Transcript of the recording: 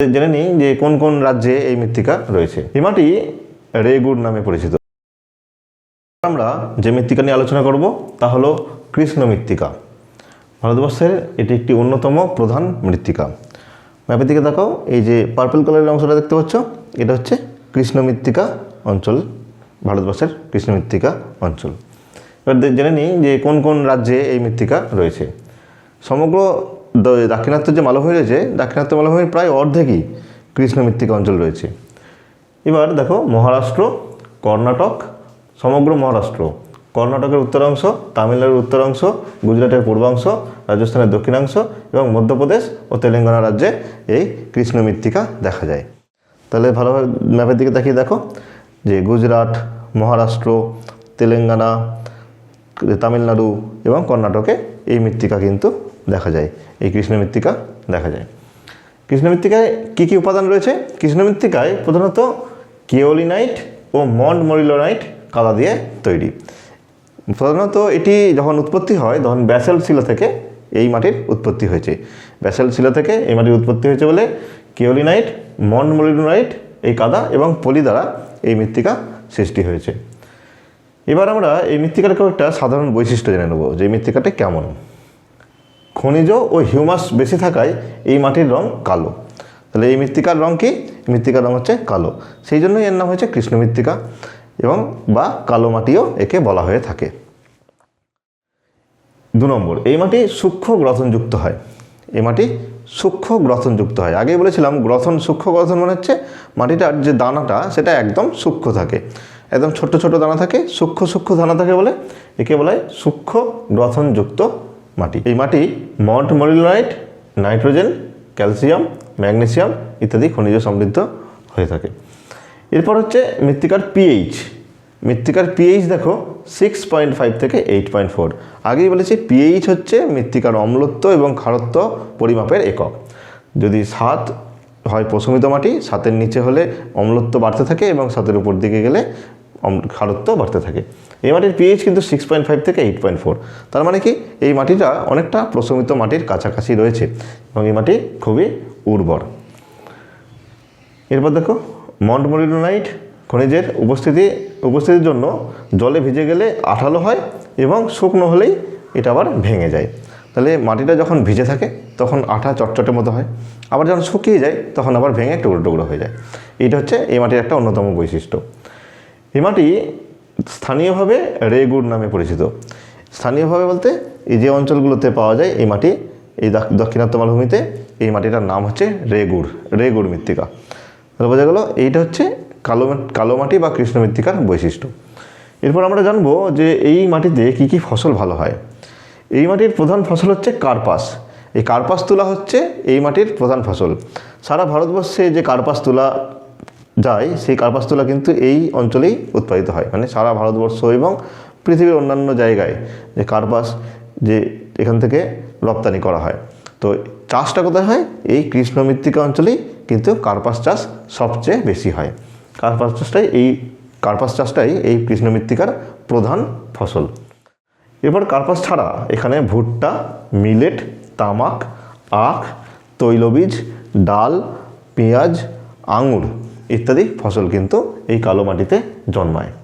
জেনে নিই যে কোন কোন রাজ্যে এই মৃত্তিকা রয়েছে। হিমাটি মাটি রেগুড় নামে পরিচিত। আমরা যে মৃত্তিকা নিয়ে আলোচনা করব, তা হলো কৃষ্ণ মৃত্তিকা। ভারতবর্ষের এটি একটি অন্যতম প্রধান মৃত্তিকা। ম্যাপের দিকে দেখাও এই যে পার্পল কালারের অংশটা দেখতে পাচ্ছ, এটা হচ্ছে কৃষ্ণ মৃত্তিকা অঞ্চল, ভারতবর্ষের কৃষ্ণ মৃত্তিকা অঞ্চল। এবার জেনে নিই যে কোন কোন রাজ্যে এই মৃত্তিকা রয়েছে। সমগ্র দাক্ষিণাত্য যে মালভূমি রয়েছে, দাক্ষিণাত্য মালভূমির প্রায় অর্ধেকই কৃষ্ণ মৃত্তিকা অঞ্চল রয়েছে। এবার দেখো মহারাষ্ট্র, কর্ণাটক, সমগ্র মহারাষ্ট্র। কর্ণাটকের উত্তরাংশ, তামিলনাড়ুর উত্তরাংশ, গুজরাটের পূর্বাংশ, রাজস্থানের দক্ষিণাংশ এবং মধ্যপ্রদেশ ও তেলেঙ্গানা রাজ্যে এই কৃষ্ণ মৃত্তিকা দেখা যায়। তাহলে ভালোভাবে ম্যাপের দিকে তাকিয়ে দেখো যে গুজরাট, মহারাষ্ট্র, তেলেঙ্গানা, তামিলনাড়ু এবং কর্ণাটকে এই মৃত্তিকা কিন্তু দেখা যায়। এই কৃষ্ণ মৃত্তিকা দেখা যায়। কৃষ্ণ মৃত্তিকায় কী কী উপাদান রয়েছে? কৃষ্ণ মৃত্তিকায় প্রধানত কেওলিনাইট ও মন্ড মরিলোনাইট কাদা দিয়ে তৈরি। প্রধানত এটি যখন উৎপত্তি হয়, তখন ব্যাসেল শিলা থেকে এই মাটির উৎপত্তি হয়েছে। ব্যাসেল শিলা থেকে এই মাটির উৎপত্তি হয়েছে বলে কেওলিনাইট মন্ড মরিলোনাইট এই কাদা এবং পলি দ্বারা এই মৃত্তিকা সৃষ্টি হয়েছে। এবার আমরা এই মৃত্তিকার কয়েকটা সাধারণ বৈশিষ্ট্য জেনে নেব যে মৃত্তিকাটা কেমন। খনিজ ও হিউমাস বেশি থাকায় এই মাটির রং কালো। তাহলে এই মৃত্তিকার রং কি? মৃত্তিকার রং হচ্ছে কালো। সেই জন্যই এর নাম হয়েছে কৃষ্ণ মৃত্তিকা এবং বা কালো মাটিও একে বলা হয়ে থাকে। দু নম্বর, এই মাটি সূক্ষ্ম গ্রথনযুক্ত হয়। এই মাটি সূক্ষ্ম গ্রথনযুক্ত হয়। আগেই বলেছিলাম, গ্রথন সূক্ষ্ম গ্রথন মানে হচ্ছে মাটিটার যে দানাটা, সেটা একদম সূক্ষ্ম থাকে। একদম ছোট ছোট দানা থাকে, সূক্ষ্ম সূক্ষ্ম দানা থাকে বলে একে বলা হয় সূক্ষ্ম গ্রথনযুক্ত মাটি। এই মাটি montmorillonite nitrogen, calcium, magnesium ইত্যাদি খনিজ সমৃদ্ধ হয়ে থাকে। এরপর হচ্ছে মৃত্তিকার পিএইচ। মৃত্তিকার পিএইচ দেখো সিক্স পয়েন্ট ফাইভ থেকে এইট পয়েন্ট ফোর আগেই বলেছি, পিএইচ হচ্ছে মৃত্তিকার অম্লত্ব এবং খারত্ব পরিমাপের একক। যদি সাত হয় প্রশমিত মাটি, সাতের নিচে হলে অম্লত্ব বাড়তে থাকে এবং সাতের উপর দিকে গেলে খারত্ব বাড়তে থাকে। এই মাটির পিএইচ কিন্তু সিক্স পয়েন্ট ফাইভ থেকে এইট পয়েন্ট ফোর তার মানে কি? এই মাটিটা অনেকটা প্রশমিত মাটির কাছাকাছি রয়েছে এবং এই মাটি খুবই উর্বর। এরপর দেখো মন্টমরিনোনাইট খনিজের উপস্থিতি, উপস্থিতির জন্য জলে ভিজে গেলে আঠালো হয় এবং শুকনো হলেই এটা আবার ভেঙে যায়। তাহলে মাটিটা যখন ভিজে থাকে, তখন আঠা চটচটের মতো হয়। আবার যখন শুকিয়ে যায়, তখন আবার ভেঙে টুকরো টুকরো হয়ে যায়। এটা হচ্ছে এই মাটির একটা অন্যতম বৈশিষ্ট্য। এই মাটি স্থানীয়ভাবে রেগুড় নামে পরিচিত। স্থানীয়ভাবে বলতে এই যে অঞ্চলগুলোতে পাওয়া যায়, এই মাটি, এই দাক- দাক্ষিণাত্য মালভূমিতে এই মাটিটার নাম হচ্ছে রেগুড় রেগুড় মৃত্তিকা। তাহলে বোঝা গেল এইটা হচ্ছে কালো কালো মাটি বা কৃষ্ণ মৃত্তিকার বৈশিষ্ট্য। এরপর আমরা জানব যে এই মাটিতে কী কী ফসল ভালো হয়। এই মাটির প্রধান ফসল হচ্ছে কার্পাস। এই কার্পাস তুলা হচ্ছে এই মাটির প্রধান ফসল। সারা ভারতবর্ষে যে কার্পাস তুলা যায়, সেই কার্পাস তুলা কিন্তু এই অঞ্চলেই উৎপাদিত হয়। মানে সারা ভারতবর্ষ এবং পৃথিবীর অন্যান্য জায়গায় যে কার্পাস যে এখান থেকে রপ্তানি করা হয়। তো চাষটা কোথায় হয়? এই কৃষ্ণ মৃত্তিকা অঞ্চলেই কিন্তু কার্পাস চাষ সবচেয়ে বেশি হয়। কার্পাস চাষটাই এই কার্পাস চাষটাই এই কৃষ্ণ মৃত্তিকার প্রধান ফসল। এবার কার্পাস ছাড়া এখানে ভুট্টা, মিলেট, তামাক, আখ, তৈলবীজ, ডাল, পেঁয়াজ, আঙুর ইত্যাদি ফসল কিন্তু এই কালো মাটিতে জন্মায়।